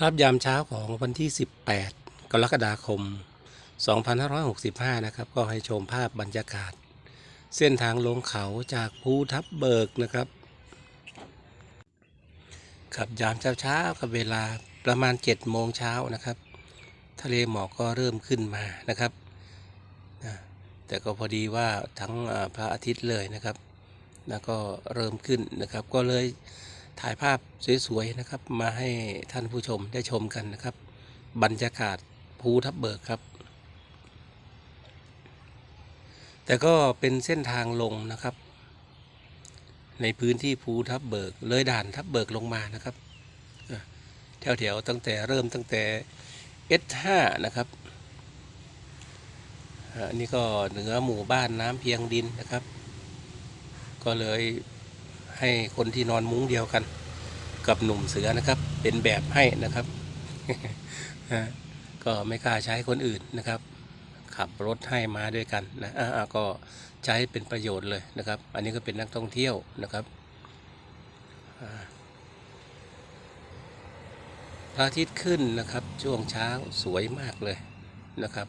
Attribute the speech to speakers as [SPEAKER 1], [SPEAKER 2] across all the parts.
[SPEAKER 1] ครับยามเช้าของวันที่ 18 กรกฎาคม 2565 นะครับ ก็ให้ชมภาพบรรยากาศ เส้นทางลงเขาจากภูทับเบิกนะครับขับยามเช้าเช้ากับเวลาประมาณ 7 โมงเช้านะครับ ทะเลหมอกก็เริ่มขึ้นมานะครับ แต่ก็พอดีว่าทั้งพระอาทิตย์เลยนะครับ แล้วก็เริ่มขึ้นนะครับ ก็เลย ถ่ายภาพสวยๆนะครับ มาให้ท่านผู้ชมได้ชมกันนะครับ บรรยากาศภูทับเบิกครับ แต่ก็เป็นเส้นทางลงนะครับ ในพื้นที่ภูทับเบิก เลยด่านทับเบิกลงมานะครับแถวๆตั้งแต่เริ่มตั้งแต่ S5 นะครับอันนี้ก็เหนือหมู่บ้านน้ำเพียงดินนะครับ ก็เลย ให้คนที่นอนมุ้งเดียวกัน กับหนุ่มเสือนะครับ เป็นแบบให้นะครับก็ไม่กล้าใช้คนอื่นนะครับ ขับรถให้มาด้วยกันนะอ่าก็ใช้เป็นประโยชน์เลยนะครับ อันนี้ก็เป็นนักท่องเที่ยวนะครับพระอาทิตย์ขึ้นนะครับช่วงเช้าสวยมากเลยนะครับ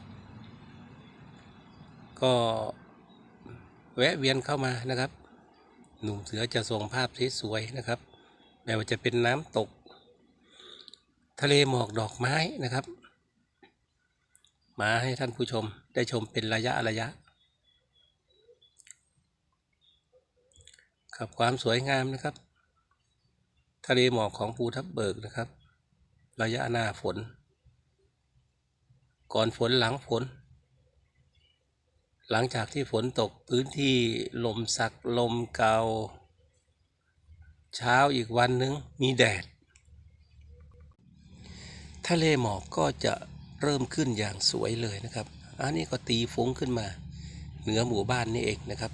[SPEAKER 1] ก็แวะเวียนเข้ามานะครับ หนุ่มเสือจะส่งภาพสวยๆนะครับไม่ว่าจะเป็นน้ำตก ทะเลหมอกดอกไม้นะครับ มาให้ท่านผู้ชมได้ชมเป็นระยะระยะครับความสวยงามนะครับ ทะเลหมอกของภูทับเบิกนะครับ ระยะหน้าฝน ก่อนฝนหลังฝน หลังจากที่ฝนตกพื้นที่ลมสักลมเกา เช้าอีกวันหนึงมีแดด ทะเลหมอกก็จะเริ่มขึ้นอย่างสวยเลยนะครับ อันนี้ก็ตีฟุ้งขึ้นมา เหนือหมู่บ้านนี่เองนะครับ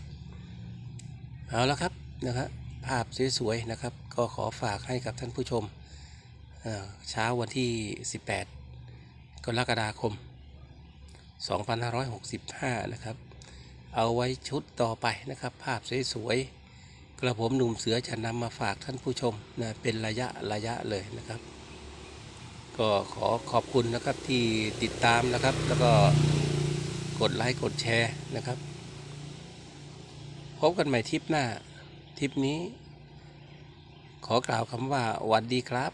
[SPEAKER 1] เอาละครับนะครับภาพสวยๆนะครับ ก็ขอฝากให้กับท่านผู้ชมเอ่อเช้าวันที่ 18 กรกฎาคม 2565 นะครับ เอาไว้ชุดต่อไปนะครับ ภาพสวยๆกระผมหนุ่มเสือจะนำมาฝากท่านผู้ชมนะเป็นระยะระยะเลยนะครับ ก็ขอขอบคุณนะครับที่ติดตามนะครับ แล้วก็กดไลค์กดแชร์นะครับ พบกันใหม่ทริปหน้าทริปนี้ ขอกล่าวคำว่าหวัดดีครับ